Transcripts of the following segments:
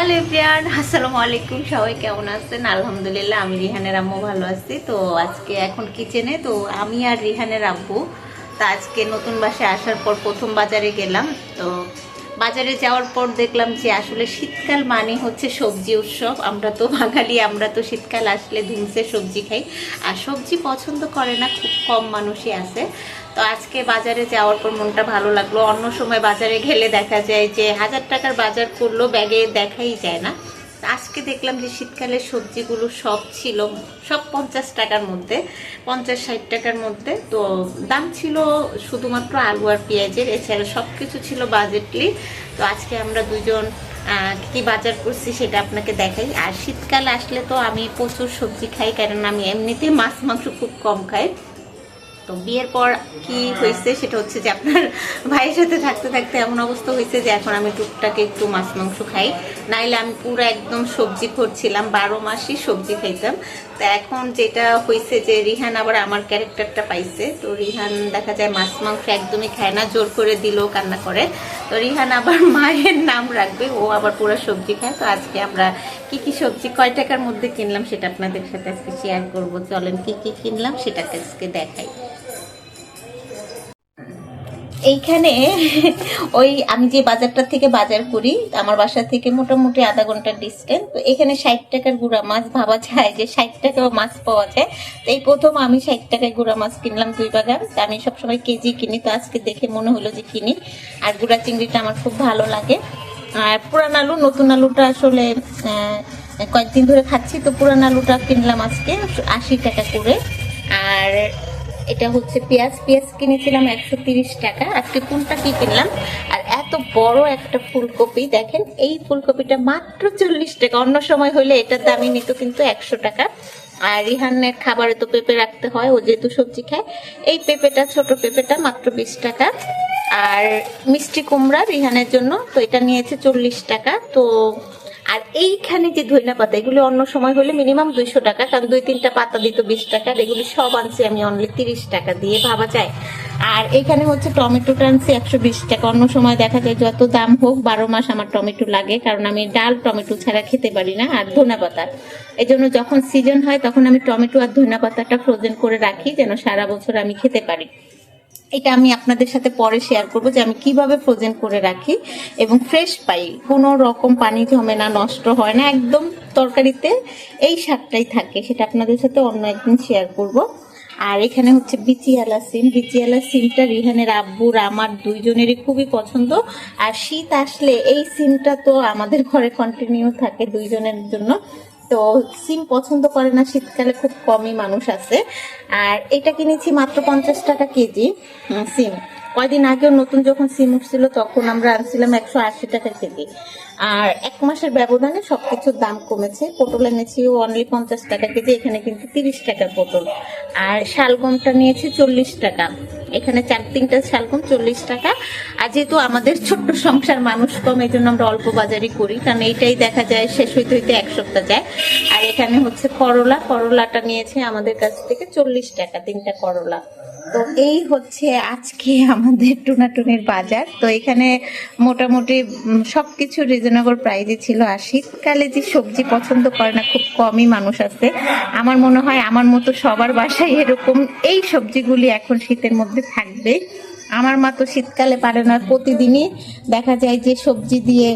Hello everyone আসসালামু আলাইকুম। সবাই কেমন আছেন? আলহামদুলিল্লাহ, আমি রিহানের আম্মু ভালো আছি। তো আজকে এখন কিচেনে তো আমি আর রিহানের আব্বু। তা আজকে নতুন বাসে আসার পর প্রথম বাজারে গেলাম। তো বাজারে যাওয়ার পর দেখলাম যে আসলে শীতকাল মানে হচ্ছে সবজি উৎসব। আমরা তো বাঙালি, আমরা তো শীতকাল আসলে ধুমসে সবজি খাই। আর সবজি পছন্দ করে না, খুব কম মানুষই আছে। তো আজকে বাজারে যাওয়ার পর মনটা ভালো লাগল। অন্য সময় বাজারে গেলে দেখা যায় যে হাজার টাকার বাজার করল ব্যাগে দেখাই যায় না। আজকে দেখলাম যে শীতকালের সবজিগুলো সব ছিল, সব পঞ্চাশ টাকার মধ্যে, পঞ্চাশ ষাট টাকার মধ্যে। তো দাম ছিল শুধুমাত্র আলু আর পেঁয়াজের, এছাড়া সব কিছু ছিল বাজেটলি তো আজকে আমরা দুজন কি বাজার করছি সেটা আপনাকে দেখাই। আর শীতকাল আসলে তো আমি প্রচুর সবজি খাই কারণ আমি এমনিতেই মাছ মাংস খুব কম খাই। তো বিয়ের পর কি হয়েছে সেটা হচ্ছে যে আপনার ভাইয়ের সাথে থাকতে থাকতে এমন অবস্থা হয়েছে যে এখন আমি টুকটাক একটু মাছ মাংস খাই। নাইলে আমি পুরো একদম সবজি করছিলাম বারো মাসই সবজি খাইতাম। তো এখন যেটা হয়েছে যে রিহান আবার আমার ক্যারেক্টারটা পাইছে। তো রিহান দেখা যায় মাছ মাংস একদমই খায় না, জোর করে দিলেও কান্না করে। তো রিহান আবার মায়ের নাম রাখবে, ও আবার পুরো সবজি খায়। তো আজকে আমরা কি কি সবজি, কয় টাকার মধ্যে কিনলাম সেটা আপনাদের সাথে আজকে শেয়ার করব। চলেন কি কি কিনলাম সেটাকে আজকে দেখাই। এইখানে ওই আমি যে বাজারটা থেকে বাজার করি, আমার বাসা থেকে মোটামুটি আধা ঘণ্টার ডিস্টেন্স তো এখানে ষাট টাকার গুঁড়া মাছ ভাবা যায় যে ষাট টাকা মাছ পাওয়া যায়। তো এই প্রথম আমি ষাট টাকায় গুঁড়া মাছ কিনলাম দুই বাগান, তো আমি সবসময় কেজি কিনি, তো আজকে দেখে মনে হলো যে কিনি। আর গুঁড়া চিংড়িটা আমার খুব ভালো লাগে। আর পুরান আলু, নতুন আলুটা আসলে কয়েকদিন ধরে খাচ্ছি, তো পুরান আলুটা কিনলাম আজকে আশি টাকা করে। আর এটা হচ্ছে পেঁয়াজ। পেঁয়াজ কিনেছিলাম একশো টাকা। আজকে কোনটা কি কিনলাম? আর এত বড় একটা ফুলকপি, দেখেন, এই ফুলকপিটা মাত্র চল্লিশ টাকা। অন্য সময় হলে এটার দামই নিত কিন্তু একশো টাকা। আর রিহানের খাবারে তো পেঁপে রাখতে হয়, ও যেহেতু সবজি খায়। এই পেঁপেটা, ছোট পেঁপেটা মাত্র বিশ টাকা। আর মিষ্টি কুমড়া রিহানের জন্য, তো এটা নিয়েছে চল্লিশ টাকা। তো আর এইখানে যে ধইনা পাতা, এগুলো অন্য সময় হলে মিনিমাম দুইশো টাকা, কারণ দুই তিনটা পাতা দিত বিশ টাকা, আর এগুলি সব আনছি আমি অনলি তিরিশ টাকা দিয়ে, ভাবা যায়। আর এখানে হচ্ছে টমেটোটা আনছি একশো বিশ টাকা। অন্য সময় দেখা যায় যত দাম হোক, বারো মাস আমার টমেটো লাগে, কারণ আমি ডাল টমেটো ছাড়া খেতে পারি না, আর ধনা পাতা। এই জন্য যখন সিজন হয়, তখন আমি টমেটো আর ধনা পাতাটা ফ্রোজেন করে রাখি, যেন সারা বছর আমি খেতে পারি। এটা আমি আপনাদের সাথে পরে শেয়ার করব যে আমি কীভাবে ফ্রোজেন করে রাখি এবং ফ্রেশ পাই। কোনো রকম পানি জমে না, নষ্ট হয় না, একদম তরকারিতে এই স্বাদটাই থাকে। সেটা আপনাদের সাথে অন্য একদিন শেয়ার করব। আর এখানে হচ্ছে বিচিয়ালা সিম। বিচিয়ালা সিমটা রিহানের আব্বুর আমার দুইজনেরই খুবই পছন্দ। আর শীত আসলে এই সিমটা তো আমাদের ঘরে কন্টিনিউ থাকে দুইজনের জন্য। তো সিম পছন্দ করে না শীতকালে খুব কমই মানুষ আছে। আর এটা কিনেছি মাত্র পঞ্চাশ টাকা কেজি সিম। কয়দিন আগেও নতুন যখন সিম উঠছিল তখন আমরা আনছিলাম একশো আশি টাকা কেজি। আর এক মাসের ব্যবধানে সবকিছুর দাম কমেছে। পটল এনেছি অনলি পঞ্চাশ টাকা কেজি এখানে কিন্তু তিরিশ টাকার পটল। আর শালগমটা নিয়েছি চল্লিশ টাকা। এখানে চার তিনটা শালগম চল্লিশ টাকা। আর যেহেতু আমাদের ছোট্ট সংসার মানুষ কম এই জন্য আমরা অল্প বাজারই করি, কারণ এইটাই দেখা যায় শেষ হইতে হইতে এক সপ্তাহ যায়। আর এখানে হচ্ছে করলা, করলাটা নিয়েছে আমাদের কাছ থেকে চল্লিশ টাকা, তিনটা করলা। তো এই হচ্ছে আজকে আমাদের টুনাটুনির বাজার। তো এখানে মোটামুটি সবকিছু রিজনেবল প্রাইজে ছিল। আর শীতকালে যে সবজি পছন্দ করে না, খুব কমই মানুষ আছে। আমার মনে হয় আমার মতো সবার বাসায় এরকম এই সবজিগুলি এখন শীতের মধ্যে থাকবে। আমার মা তো শীতকালে পারে না। প্রতিদিনই দেখা যায় যে সবজি দিয়ে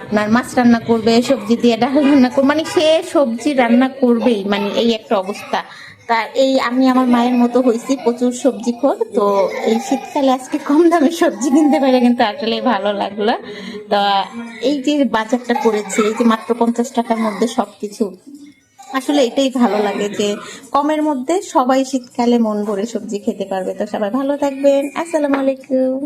আপনার মাছ রান্না করবে, সবজি দিয়ে ডাল রান্না করবে মানে সে সবজি রান্না করবেই। মানে এই একটা অবস্থা। তা এই আমি আমার মায়ের মতো হয়েছি প্রচুর সবজি খোর, তো এই শীতকালে আজকে কম দামে সবজি কিনতে পারে, কিন্তু আসলে ভালো লাগল। তা এই যে বাজারটা করেছি, এই যে মাত্র পঞ্চাশ টাকার মধ্যে সবকিছু, আসলে এটাই ভালো লাগে যে কমের মধ্যে সবাই শীতকালে মন ভরে সবজি খেতে পারবে। তো সবাই ভালো থাকবেন, আসসালামু আলাইকুম।